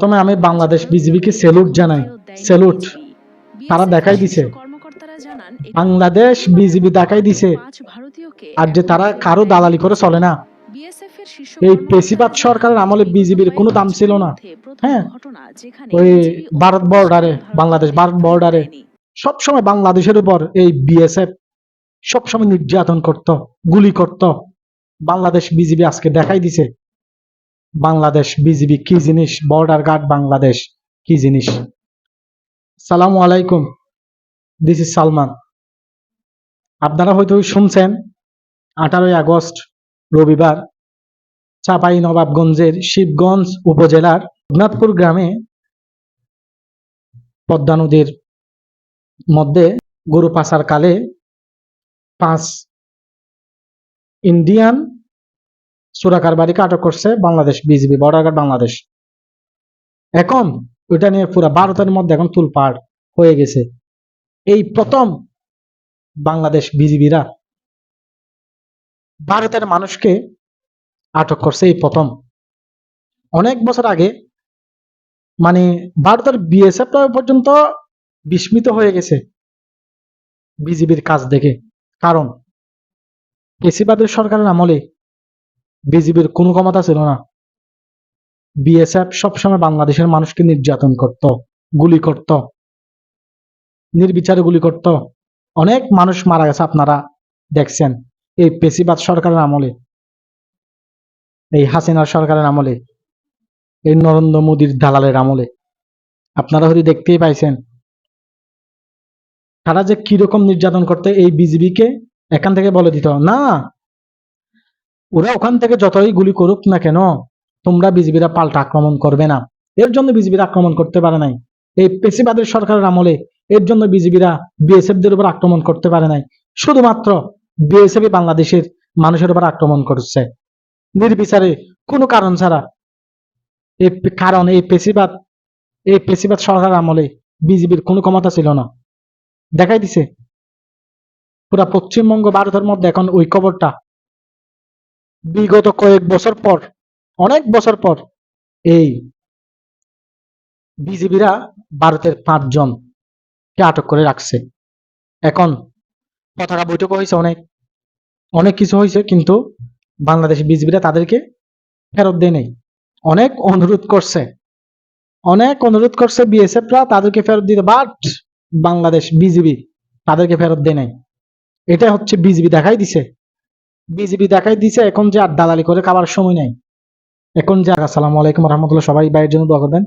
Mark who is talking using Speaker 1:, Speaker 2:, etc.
Speaker 1: প্রথমে আমি বাংলাদেশ বিজিবিকে সেলুট জানাই। সেলুট। তারা দেখাই দিছে। বাংলাদেশ বিজিবি দেখাই দিছে আর যে তারা কারও দালালি করে চলে না। এই পেশিবাদ সরকারের আমলে বিজিবির কোনো দাম ছিল না। হ্যাঁ? ওই ভারত বর্ডারে বাংলাদেশ ভারত বর্ডারে সবসময় বাংলাদেশের উপর এই বিএসএফ সবসময় নির্যাতন করত গুলি করত। বাংলাদেশ বিজিবি আজকে দেখাই দিছে। বাংলাদেশ বিজিবি কি জিনিস? বর্ডার গার্ড বাংলাদেশ কি জিনিস? সালামু আলাইকুম দিস ইজ সালমান। আপনারা হয়তো শুনছেন, আঠারোই আগস্ট, রবিবার চাপাই নবাবগঞ্জের শিবগঞ্জ উপজেলার রঘুনাথপুর গ্রামে পদ্মা নদীর মধ্যে গরু পাচার কালে পাঁচ ইন্ডিয়ান সুরাকারবাড়িকে আটক করছে Bangladesh, BGB, border guard Bangladesh. এখন ওইটা নিয়ে পুরো ভারতের মধ্যে এখন তুলপাড় হয়ে গেছে। এই প্রথম বাংলাদেশ বিজিবিরা ভারতের মানুষকে আটক করছে এই প্রথম। অনেক বছর আগে মানে ভারতের বিএসএফ পর্যন্ত বিস্মিত হয়ে গেছে বিজিবির কাজ দেখে। কারণ পেশিবাদের সরকারের আমলে বিজিবির কোনো ক্ষমতা ছিল না। বিএসএফ সবসময় বাংলাদেশের মানুষকে নির্যাতন করত, গুলি করত, নির্বিচারে গুলি করত। অনেক মানুষ মারা গেছে, আপনারা দেখছেন এই পেশিবাদ সরকারের আমলে, এই হাসিনার সরকারের আমলে, এই নরেন্দ্র মোদীর দালালের আমলে। আপনারা হয়তো দেখতেই পাইছেন, তারা যে কীরকম নির্যাতন করতে এই বিজিবিকে এখান থেকে বলে দিত, না ওরা ওখান থেকে যতই গুলি করুক না কেন, তোমরা বিজিবিরা পাল্টা আক্রমণ করবে না। এর জন্য বিজিবিরা আক্রমণ করতে পারে নাই। এই পেশিবাদের সরকারের আমলে এর জন্য বিজিবিরা বিএসএফ দের উপর আক্রমণ করতে পারে নাই। শুধুমাত্র বিএসএফ বাংলাদেশের মানুষের উপর আক্রমণ করছে। নির্বিচারে কোনো কারণ ছাড়া এই কারণ এই পেশিবাদ এই পেশিবাদ সরকার আমলে বিজিবির কোনো ক্ষমতা ছিল না। দেখাই দিছে, পুরা পশ্চিমবঙ্গ, ভারতের মধ্যে এখন ওই খবরটা বিগত কয়েক বছর পর, অনেক বছর পর, এই বিজিবিরা ভারতের পাঁচজন কে আটক করে রাখছে। এখন পতাকা বৈঠক হয়েছে অনেক অনেক কিছু হয়েছে, কিন্তু বাংলাদেশ বিজিবিরা তাদেরকে ফেরত দেয় নেই। অনেক অনুরোধ করছে, অনেক অনুরোধ করছে বিএসএফরা তাদেরকে ফেরত দিতে বাট বাংলাদেশ বিজিবি তাদেরকে ফেরত দেয় নাই। এটা হচ্ছে বিজিবি দেখাই দিছে। বিজিবি দেখাই দিছে, এখন যে আর দালালি করে খাবার সময় নাই। এখন যে, আসসালামু আলাইকুম রহমতুল্লাহ, সবাই বাইরের জন্য দোয়া করবেন।